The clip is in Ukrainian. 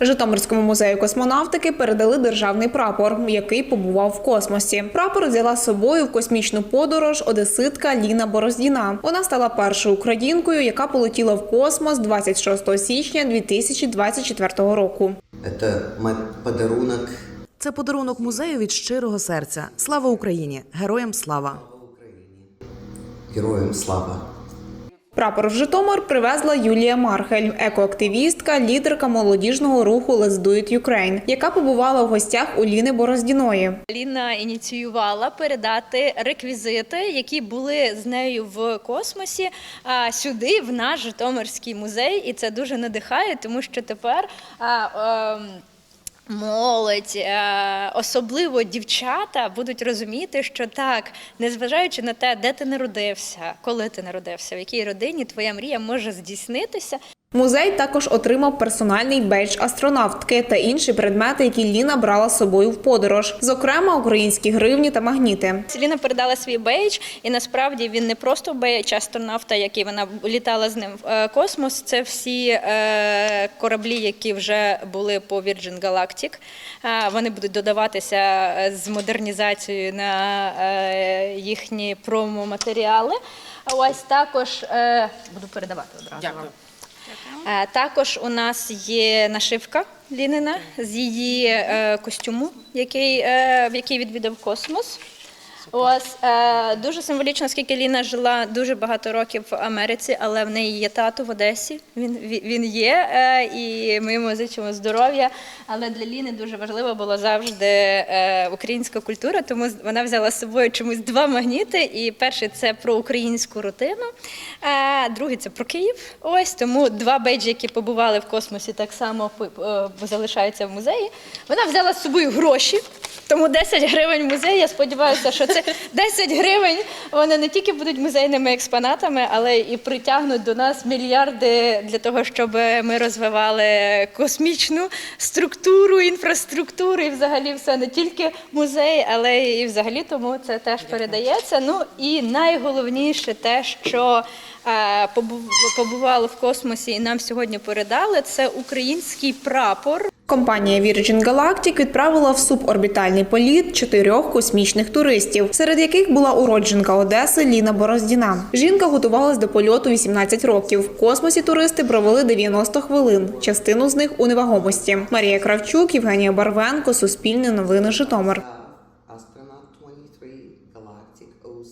Житомирському музею космонавтики передали державний прапор, який побував в космосі. Прапор взяла з собою в космічну подорож одеситка Ліна Бороздіна. Вона стала першою українкою, яка полетіла в космос 26 січня 2024 року. Мой подарунок Це подарунок музею від щирого серця. Слава Україні! Героям слава! героям слава. Прапор в Житомир привезла Юлія Мархель, екоактивістка, лідерка молодіжного руху Let's Do It Ukraine, яка побувала в гостях у Ліни Бороздіної. Ліна ініціювала передати реквізити, які були з нею в космосі, сюди, в наш Житомирський музей. І це дуже надихає, тому що тепер. Молодь, е, особливо дівчата, будуть розуміти, що так, незважаючи на те, де ти народився, коли ти народився, в якій родині твоя мрія може здійснитися. Музей також отримав персональний бейдж астронавтки та інші предмети, які Ліна брала з собою в подорож, зокрема українські гривні та магніти. Ліна передала свій бейдж, і насправді він не просто бейдж астронавта, який вона літала з ним в е, космос. Це всі е, кораблі, які вже були по Virgin Galactic. Е, Вони будуть додаватися з модернізацією на їхні промо-матеріали. А Ось також буду передавати одразу. вам. Е, Також у нас є нашивка Лінина з її е, костюму, який, е, в який відвідав космос. Ось е, дуже символічно, оскільки Ліна жила дуже багато років в Америці, але в неї є тато в Одесі. Він він- є, е, і ми йому зичимо здоров'я. Але для Ліни дуже важливо було завжди е, українська культура, тому вона взяла з собою чомусь два магніти. І перший це про українську рутину, а другий це про Київ. Ось тому два бейджі, які побували в космосі, так само е, залишаються в музеї. Вона взяла з собою гроші. Тому 10 гривень музей. Я сподіваюся, що це 10 гривень. Вони не тільки будуть музейними експонатами, але і притягнуть до нас мільярди для того, щоб ми розвивали космічну структуру, інфраструктуру і взагалі все не тільки музей, але і взагалі тому це теж передається. Ну і найголовніше те, що е, побувало в космосі і нам сьогодні передали, це український прапор. Компанія Virgin Galactic відправила в суборбітальний політ чотирьох космічних туристів, серед яких була уродженка Одеси Ліна Бороздіна. Жінка готувалась до польоту 18 років. В космосі туристи провели 90 хвилин. Частину з них у невагомості. Марія Кравчук, Євгенія Барвенко, Суспільне новини Житомир.